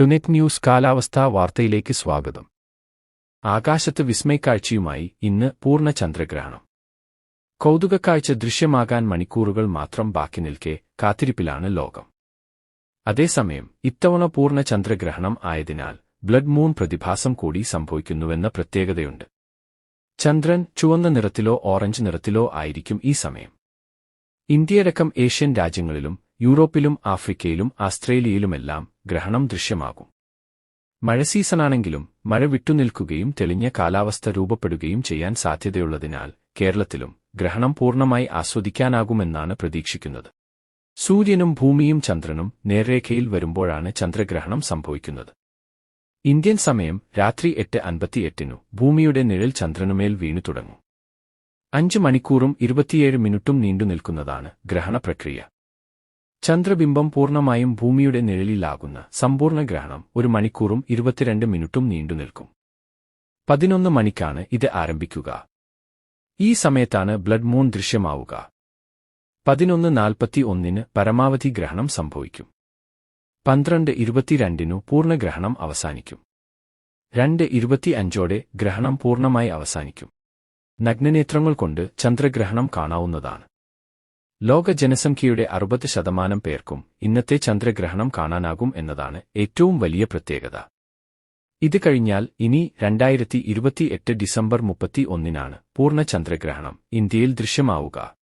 ടുനെറ്റ് news കാലാവസ്ഥാ വാർത്തയിലേക്ക് സ്വാഗതം. ആകാശത്ത് വിസ്മയക്കാഴ്ചയുമായി ഇന്ന് പൂർണ ചന്ദ്രഗ്രഹണം. കൗതുകക്കാഴ്ച ദൃശ്യമാകാൻ മണിക്കൂറുകൾ മാത്രം ബാക്കി നിൽക്കെ കാത്തിരിപ്പിലാണ് ലോകം. അതേസമയം ഇത്തവണ പൂർണ ചന്ദ്രഗ്രഹണം ആയതിനാൽ ബ്ലഡ് മൂൺ പ്രതിഭാസം കൂടി സംഭവിക്കുന്നുവെന്ന പ്രത്യേകതയുണ്ട്. ചന്ദ്രൻ ചുവന്ന നിറത്തിലോ ഓറഞ്ച് നിറത്തിലോ ആയിരിക്കും ഈ സമയം. ഇന്ത്യയടക്കം ഏഷ്യൻ രാജ്യങ്ങളിലും യൂറോപ്പിലും ആഫ്രിക്കയിലും ആസ്ട്രേലിയയിലുമെല്ലാം ഗ്രഹണം ദൃശ്യമാകും. മഴ സീസണാണെങ്കിലും മഴ വിട്ടുനിൽക്കുകയും തെളിഞ്ഞ കാലാവസ്ഥ രൂപപ്പെടുകയും ചെയ്യാൻ സാധ്യതയുള്ളതിനാൽ കേരളത്തിലും ഗ്രഹണം പൂർണമായി ആസ്വദിക്കാനാകുമെന്നാണ് പ്രതീക്ഷിക്കുന്നത്. സൂര്യനും ഭൂമിയും ചന്ദ്രനും നേർരേഖയിൽ വരുമ്പോഴാണ് ചന്ദ്രഗ്രഹണം സംഭവിക്കുന്നത്. ഇന്ത്യൻ സമയം രാത്രി എട്ട് അൻപത്തിയെട്ടിനു. ഭൂമിയുടെ നിഴൽ ചന്ദ്രനുമേൽ വീണു തുടങ്ങും. അഞ്ച് മണിക്കൂറും ഇരുപത്തിയേഴ് മിനിറ്റും നീണ്ടുനിൽക്കുന്നതാണ് ഗ്രഹണ പ്രക്രിയ. ചന്ദ്രബിംബം പൂർണമായും ഭൂമിയുടെ നിഴലിലാകുന്ന സമ്പൂർണ ഗ്രഹണം ഒരു മണിക്കൂറും ഇരുപത്തിരണ്ട് മിനിറ്റും നീണ്ടുനിൽക്കും പതിനൊന്ന് മണിക്കാണ് ഇത് ആരംഭിക്കുക. ഈ സമയത്താണ് ബ്ലഡ് മൂൺ ദൃശ്യമാവുക. പതിനൊന്ന് നാൽപ്പത്തി ഒന്നിന് പരമാവധി ഗ്രഹണം സംഭവിക്കും. പന്ത്രണ്ട് ഇരുപത്തിരണ്ടിനു പൂർണഗ്രഹണം അവസാനിക്കും. രണ്ട് ഇരുപത്തിയഞ്ചോടെ ഗ്രഹണം പൂർണമായി അവസാനിക്കും. നഗ്നനേത്രങ്ങൾ കൊണ്ട് ചന്ദ്രഗ്രഹണം കാണാവുന്നതാണ്. ലോക ജനസംഖ്യയുടെ അറുപത് ശതമാനം പേർക്കും ഇന്നത്തെ ചന്ദ്രഗ്രഹണം കാണാനാകും എന്നതാണ് ഏറ്റവും വലിയ പ്രത്യേകത. ഇത് കഴിഞ്ഞാൽ ഇനി രണ്ടായിരത്തി ഇരുപത്തിയെട്ട് ഡിസംബർ മുപ്പത്തി ഒന്നിനാണ് പൂർണ ചന്ദ്രഗ്രഹണം ഇന്ത്യയിൽ ദൃശ്യമാവുക.